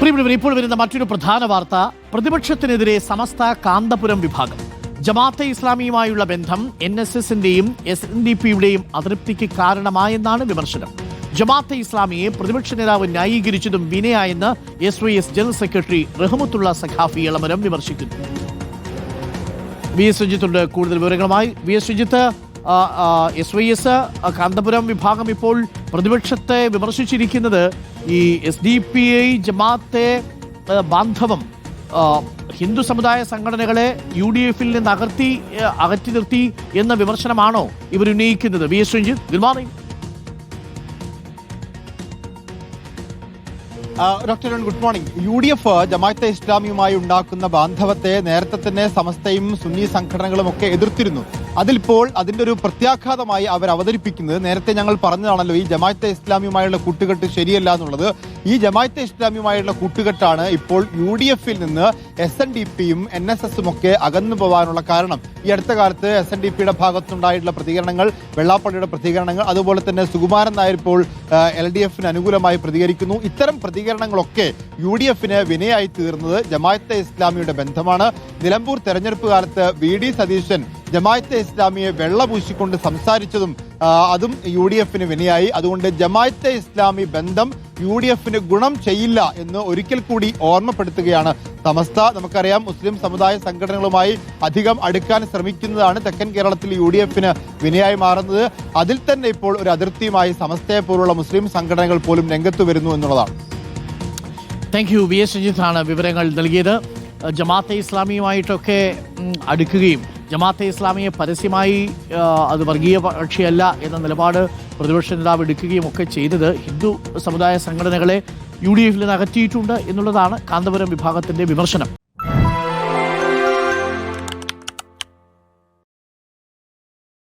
പ്രിയപ്പെട്ടവർ ഇപ്പോൾ വരുന്ന മറ്റൊരു പ്രധാന വാർത്ത. പ്രതിപക്ഷത്തിനെതിരെ സമസ്ത കാന്തപുരം വിഭാഗം. ജമാഅത്തെ ഇസ്ലാമിയുമായുള്ള ബന്ധം എൻ എസ് എസിന്റെയും എസ് എൻ ഡി പിയുടെയും അതൃപ്തിക്ക് കാരണമായെന്നാണ് വിമർശനം. ജമാഅത്തെ ഇസ്ലാമിയെ പ്രതിപക്ഷ നേതാവ് ന്യായീകരിച്ചതും വിനയായെന്ന് S Y S general secretary Rahmathulla Saqafi Elamaram വിമർശിക്കുന്നു. വി എസ് സുജിത്തുണ്ട്. കൂടുതൽ വിവരങ്ങളുമായി V S Sujith. S Y S Kanthapuram വിഭാഗം ഇപ്പോൾ പ്രതിപക്ഷത്തെ വിമർശിച്ചിരിക്കുന്നത് ഈ S D P I Jamaat ബാന്ധവം Hindu സമുദായ സംഘടനകളെ യു ഡി എഫിൽ നിന്ന് അകർത്തി അകറ്റി നിർത്തി എന്ന വിമർശനമാണോ ഇവർ ഉന്നയിക്കുന്നത്? V S good morning. Doctor good morning U D F Jamaat ഇസ്ലാമിയുമായി ഉണ്ടാക്കുന്ന ബാന്ധവത്തെ നേരത്തെ തന്നെ സമസ്തയും സുന്നി സംഘടനകളും ഒക്കെ എതിർത്തിരുന്നു. അതിലിപ്പോൾ അതിന്റെ ഒരു പ്രത്യാഘാതമായി അവർ അവതരിപ്പിക്കുന്നത് നേരത്തെ ഞങ്ങൾ പറഞ്ഞതാണല്ലോ ഈ ജമാഅത്തെ ഇസ്ലാമിയുമായുള്ള കൂട്ടുകെട്ട് ശരിയല്ല എന്നുള്ളത്. ഈ ജമാഅത്തെ ഇസ്ലാമിയുമായുള്ള കൂട്ടുകെട്ടാണ് ഇപ്പോൾ യു ഡി എഫിൽ നിന്ന് എസ് എൻ ഡി പിയും എൻ എസ് എസും ഒക്കെ അകന്നു പോകാനുള്ള കാരണം. ഈ അടുത്ത കാലത്ത് എസ് എൻ ഡി പിയുടെ ഭാഗത്തുണ്ടായിട്ടുള്ള പ്രതികരണങ്ങൾ വെള്ളാപ്പള്ളിയുടെ പ്രതികരണങ്ങൾ അതുപോലെ തന്നെ സുകുമാരൻ നായർ ഇപ്പോൾ എൽ ഡി എഫിന് അനുകൂലമായി പ്രതികരിക്കുന്നു. ഇത്തരം പ്രതികരണങ്ങളൊക്കെ യു ഡി എഫിന് വിനയായി തീർന്നത് ജമായത്തെ ഇസ്ലാമിയുടെ ബന്ധമാണ്. നിലമ്പൂർ തെരഞ്ഞെടുപ്പ് കാലത്ത് വി ഡി സതീശൻ ജമായത്തെ ഇസ്ലാമിയെ വെള്ളപൂശിക്കൊണ്ട് സംസാരിച്ചതും അതും യു ഡി എഫിന് വിനയായി. അതുകൊണ്ട് ജമായത്തെ ഇസ്ലാമി ബന്ധം യു ഡി എഫിന് ഗുണം ചെയ്യില്ല എന്ന് ഒരിക്കൽ കൂടി ഓർമ്മപ്പെടുത്തുകയാണ് സമസ്ത. നമുക്കറിയാം മുസ്ലിം സമുദായ സംഘടനകളുമായി അധികം അടുക്കാൻ ശ്രമിക്കുന്നതാണ് തെക്കൻ കേരളത്തിൽ യു ഡി എഫിന് വിനയായി മാറുന്നത്. അതിൽ തന്നെ ഇപ്പോൾ ഒരു അതിർത്തിയുമായി സമസ്തയെ പോലുള്ള മുസ്ലിം സംഘടനകൾ പോലും രംഗത്ത് വരുന്നു എന്നുള്ളതാണ്. താങ്ക് യു വി എസ് രഞ്ജിത്താണ് വിവരങ്ങൾ നൽകിയത്. ജമാഅത്തെ ഇസ്ലാമിയുമായിട്ടൊക്കെ അടുക്കുകയും ജമാഅത്തെ ഇസ്ലാമിയെ പരസ്യമായി അത് വർഗീയ പക്ഷിയല്ല എന്ന നിലപാട് പ്രതിപക്ഷ നേതാവ് എടുക്കുകയും ഒക്കെ ചെയ്തത്. ഹിന്ദു സമുദായ സംഘടനകളെ യു ഡി എഫിൽ നിന്ന് അകറ്റിയിട്ടുണ്ട് എന്നുള്ളതാണ് കാന്തപുരം വിഭാഗത്തിന്റെ വിമർശനം.